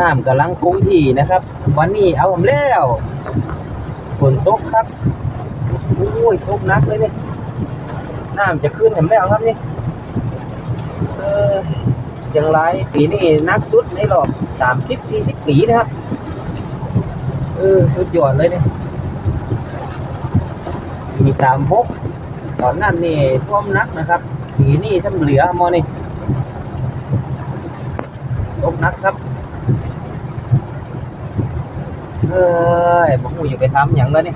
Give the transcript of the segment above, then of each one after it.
น้ำกำลังคงที่นะครับ วันนี้เอาผมแล้วฝนตกครับโอ้ยตกนักเลยเนี่ยน้ำจะขึ้นผมแล้วครับนี่เออเชียงรายปีนี้นักสุดในรอบสามสิบสี่สิบปีนะครับเออสุดยอดเลยเนี่ยมีสามพกตอนนั้นนี่ท่วมนักนะครับปีนี้ท่านเหลือมอนี่ตกนักครับ เอ้ยบอกกูอย่าไปทำอย่างเลยนี่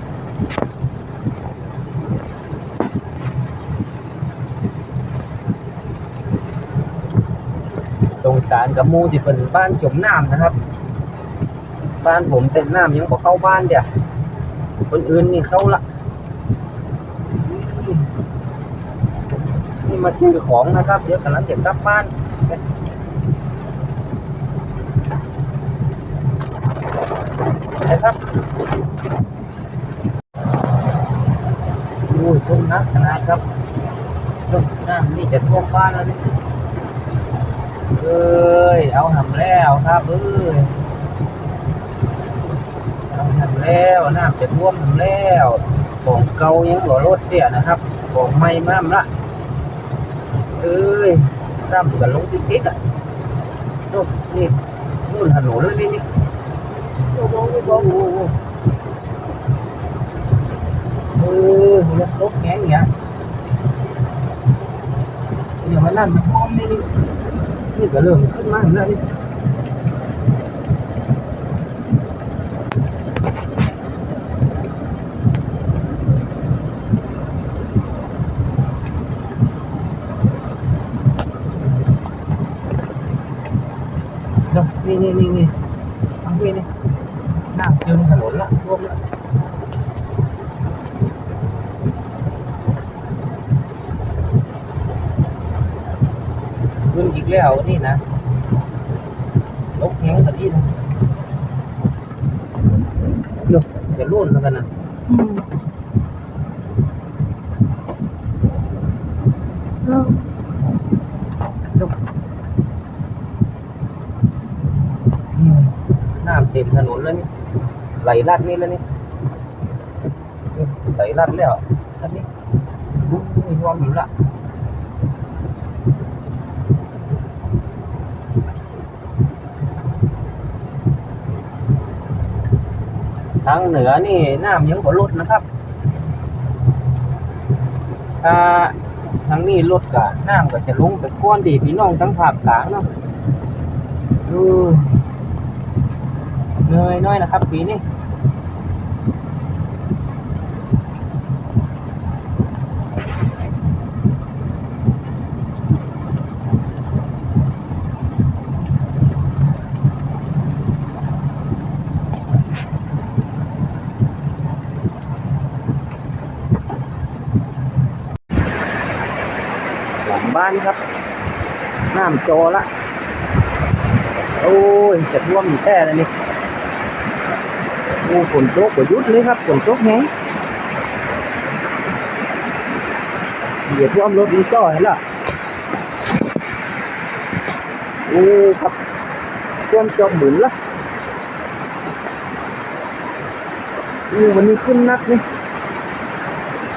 สงสารกับมูที่เป็นบ้านจมน้ำนะครับ บ้านผมเต็มน้ำยังบอกเข้าบ้านเดียวคนอื่นนี่เข้าละนี่มาซื้อของนะครับ เดี๋ยวกำลังจะกลับบ้าน นะครับอุ้ยท่วมนักนาดครับท่วมน้ำนี่จะท่วมบ้านแล้วนี่เอ้ยเอาทำแล้วครับเอ้ยเอาทำแล้วน้ำจะท่วมทำแล้วของเก่ายังหล่อรถเสียนะครับของใหม่มามละเอ้ยซ้ำกันลงติ๊กๆอะโน่นนี่นู่นถนนเลยนี่ นี่โอ้โหโอ้โหโอ้โหเออมันลบแง่อย่างเงี้ยเดี๋ยวมันนั่นมันพร้อมนี่นี่นี่ก็เริ่มขึ้นมาแล้วนี่เนาะนี่นี่นี่นี่ทางนี้นี่ น้ำเต็มถนนละท่วมละขึ้นอีกแล้วนี่นะลกแห้งกันอีกนะเดี๋ยวจะรุ่นแล้วกันนะอืมแล้ว เดี๋ยวอืมน้ำเต็มถนน แล้วนี่ไหลลัดนี่แล้วนี่ไหลลัดแล้วอันนี้บุ๊บมีความอยู่ละทางเหนือนี่น้ำยังบ่ลดนะครับถ้าทางนี้ลดกะน้ำก็จะลงแต่ก้อนดีพี่น้องทั้งภาคกลางเนาะดู เหนื่อยน้อยนะครับปีนี้หลังบ้านครับน้ำโจละ โอ้ย จะท่วมอยู่แค่เลยนี่ โอ้ฝนตกกว่ายุดเลยครับฝนตกแฮงเดี๋ยวท่วมรถอีกต่อเห็นละโอ้ครับท่วมจอมหมุนละโอ้วันนี้ขึ้นนักนี่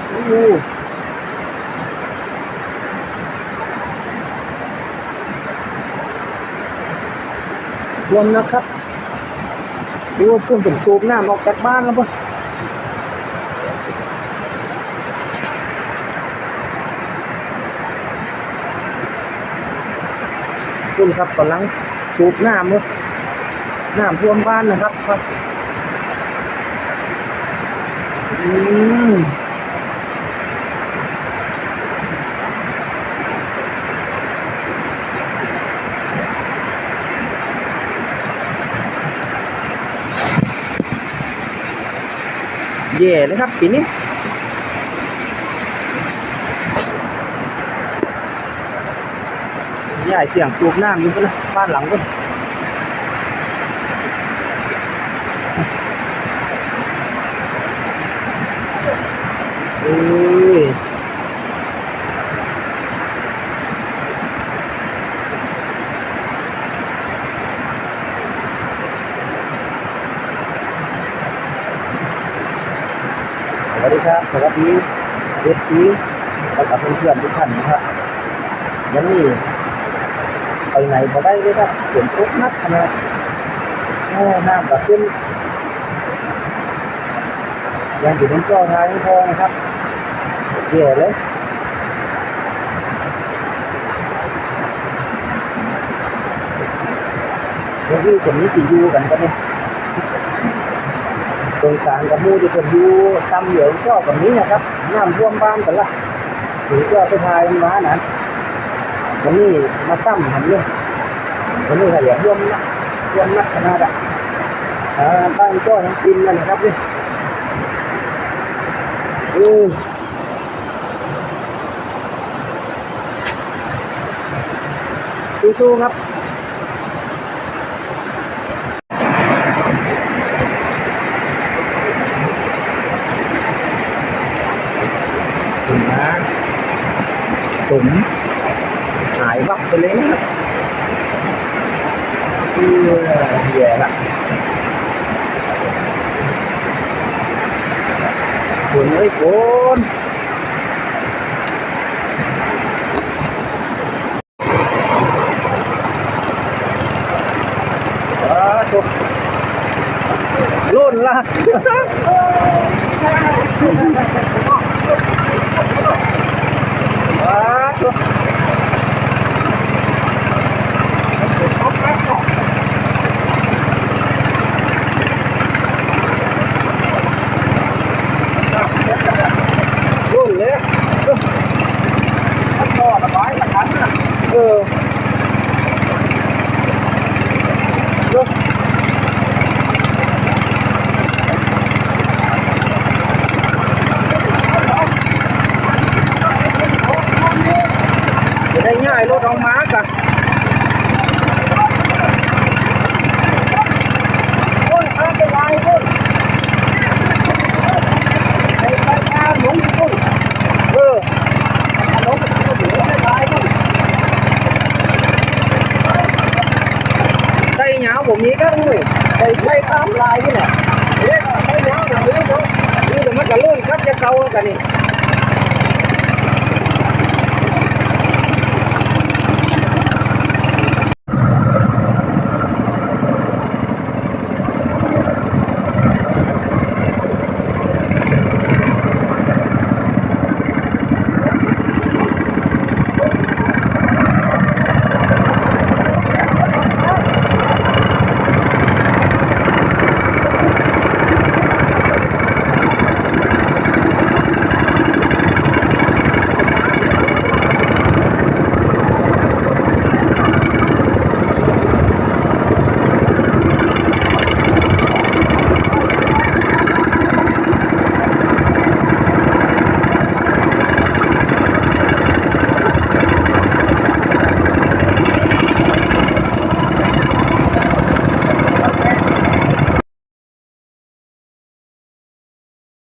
โอ้รวมนะครับ ดูว่าเพิ่นเป็นสูบน้ำออกจากบ้านแล้วปะคุณครับกำลังสูบน้ำเลยน้ำท่วมบ้านนะครับครับ อืม แย่เลยครับปีนี้ย่าเสียงตูบน้ำอยู่ก็นะบ้านหลังก็นเอ้ย วัสดีครับสวัสดีเอฟซีแล้วกับเพื่อนๆทุกท่านนะครับยังนี่ไปไหนมาได้เลยครับฝนตกหนักนาดโอ้น้ำกับขึ้นยังอยู่บนจอท้ายพอนะครับเย่เลยเมื่อกี้คนนี้สิอยู่กันกันเนี่ย งสารกับมูที่คนอยู่ตำเหลืองก็แบบนี้นะครับน้ำท่วมบ้านกันละถึงก็ไปทายมันมานะวันนี้มาซ้ำทำเนี่ยวันนี้ก็อย่าท่วมนะท่วมนักขนาดอะบ้านก็ทั้งกินกันนะครับนี่อืมสู้ๆครับ ถึงนะผมหายวับไปเลยนะครับเออแย่ละฝนเอ้ยฝนอ่าจบรุ่นละ ว้าวรุ่นเลยมันต่อระบายละคันน่ะเออเออจะได้ง่ายรถออกมากันโอ้ยอาเป็นไรโอ้ยไปไปงานหลงโอ้ยเออหลงโอ้ยเหลือไม่ตายโอ้ย ใส่เหงาผมมีก็เลยใส่ใส่ตามลายนี่แหล